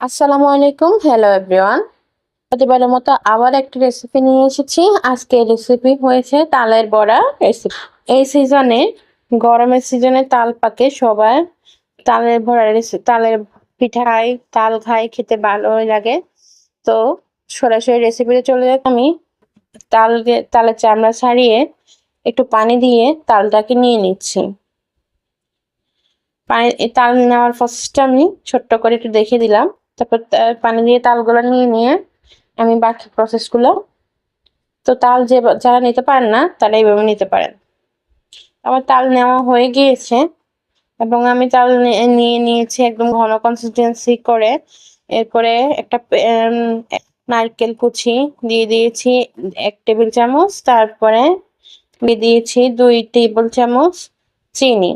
আসসালামু আলাইকুম hello everyone প্রতিবারের মতো আবার একটি রেসিপি নিয়ে এসেছি। আজকে রেসিপি হয়েছে তালের বড়া রেসিপি এই সিজনে গরমের সিজনে তাল পাকে সবাই। তালের বড়া রেসিপি তালের পিঠাই তাল খাই, খেতে ভালোই লাগে। তো সরাসরি রেসিপিতে চলে যাই। আমি তাল তালের চামড়া ছাড়িয়ে একটু পানি দিয়ে তালটাকে নিয়ে নিচ্ছি। পানি, তাল নেওয়ার প্রসেসটা আমি ছোট্ট করে একটু দেখিয়ে দিলাম। তারপর পানি দিয়ে তালগুলো নিয়ে নিয়ে আমি বাকি প্রসেসগুলো তো তাল যে যারা নিতে পারেন না, তারা এইভাবে নিতে পারেন। আমার তাল নেওয়া হয়ে গিয়েছে, এবং আমি তাল নিয়ে নিয়েছি একদম ঘন কনসিস্টেন্সি করে। এরপরে একটা নারকেল কুচি দিয়ে দিয়েছি এক টেবিল চামচ, তারপরে দিয়ে দিয়েছি দুই টেবিল চামচ চিনি।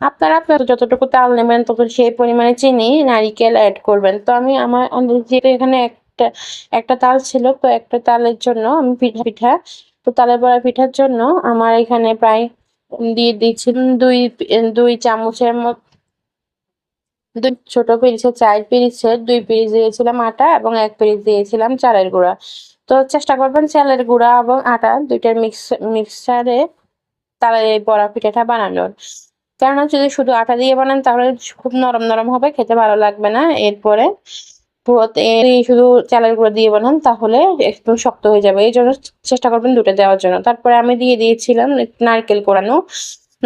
আপনারা আপনার যতটুকু তাল নেবেন তত সেই পরিমাণে চিনি, নারিকেল অ্যাড করবেন। তো আমি আমার যেহেতু এখানে একটা একটা তাল ছিল, তো একটা তালের জন্য আমি পিঠা পিঠা, তো তালের বড়া পিঠার জন্য আমার এখানে প্রায় দিয়ে দিয়েছিলাম দুই দুই চামচের মতো দুই ছোট পিরিচের, চার পিরিচের, দুই পিরিচ দিয়েছিলাম আটা এবং এক পিরিচ দিয়েছিলাম চালের গুঁড়া। তো চেষ্টা করবেন চালের গুঁড়া এবং আটা দুইটার মিক্স, মিক্সারে তালের বড়া পিঠাটা বানানোর। কেননা যদি শুধু আটা দিয়ে বানান, তাহলে খুব নরম নরম হবে, খেতে ভালো লাগবে না। এরপরে শুধু চালের গুঁড়ো দিয়ে বানান, তাহলে একটু শক্ত হয়ে যাবে। এই জন্য চেষ্টা করবেন দুটো দেওয়ার জন্য। তারপরে আমি দিয়ে দিয়েছিলাম নারকেল কোড়ানো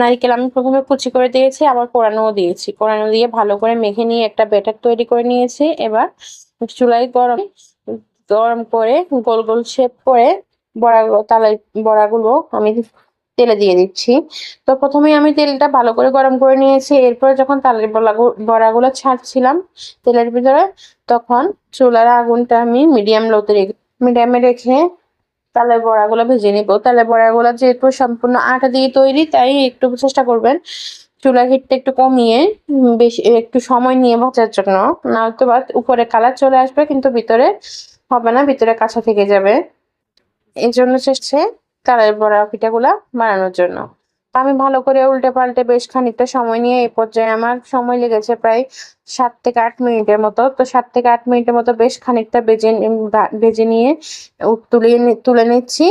নারকেল আমি প্রথমে কুচি করে দিয়েছি, আবার কোড়ানোও দিয়েছি। কোড়ানো দিয়ে ভালো করে মেখে নিয়ে একটা ব্যাটার তৈরি করে নিয়েছি। এবার চুলায় গরম গরম করে গোল গোল শেপ করে বড়া তালের বড়াগুলো আমি তেলে দিয়ে দিচ্ছি। তো প্রথমে আমি তেলটা ভালো করে গরম করে নিয়েছি। এরপরে যখন তালের বড়াগু- বড়াগুলো ছাড়ছিলাম তেলের ভিতরে, তখন চুলার আগুনটা আমি মিডিয়াম লোতে রেখে মিডিয়ামে রেখে তালের বড়াগুলো ভেজে নিব। তালের বড়াগুলো যেহেতু সম্পূর্ণ আটা দিয়ে তৈরি, তাই একটু চেষ্টা করবেন চুলার হিটটা একটু কমিয়ে বেশি একটু সময় নিয়ে ভাজার জন্য। নয়তো বা উপরে কালার চলে আসবে, কিন্তু ভিতরে হবে না, ভিতরে কাঁচা থেকে যাবে। এই জন্য চেষ্টা তালের বড়া পিঠাগুলা বানানোর জন্য। আমি ভালো করে উল্টে পাল্টে বেশ খানিকটা সময় নিয়ে এই পর্যায়ে আমার সময় লেগেছে প্রায় সাত থেকে আট মিনিটের মতো। তো সাত থেকে আট মিনিটের মতো বেশ খানিকটা বেজে বেজে নিয়ে তুলে তুলে নিচ্ছি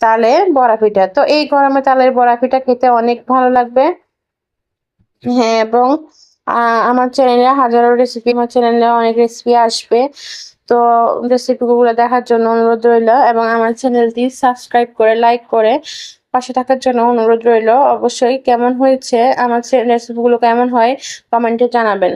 তালের বড়া পিঠা। তো এই গরমে তালের বড়া পিঠা খেতে অনেক ভালো লাগবে। হ্যাঁ এবং আমার চ্যানেলে হাজারো রেসিপি আমার চ্যানেলে অনেক রেসিপি আসবে। তো রেসিপিগুলো দেখার জন্য অনুরোধ রইল এবং আমার চ্যানেলটি সাবস্ক্রাইব করে লাইক করে পাশে থাকার জন্য অনুরোধ রইল। অবশ্যই কেমন হয়েছে, আমার রেসিপিগুলো কেমন হয় কমেন্টে জানাবেন।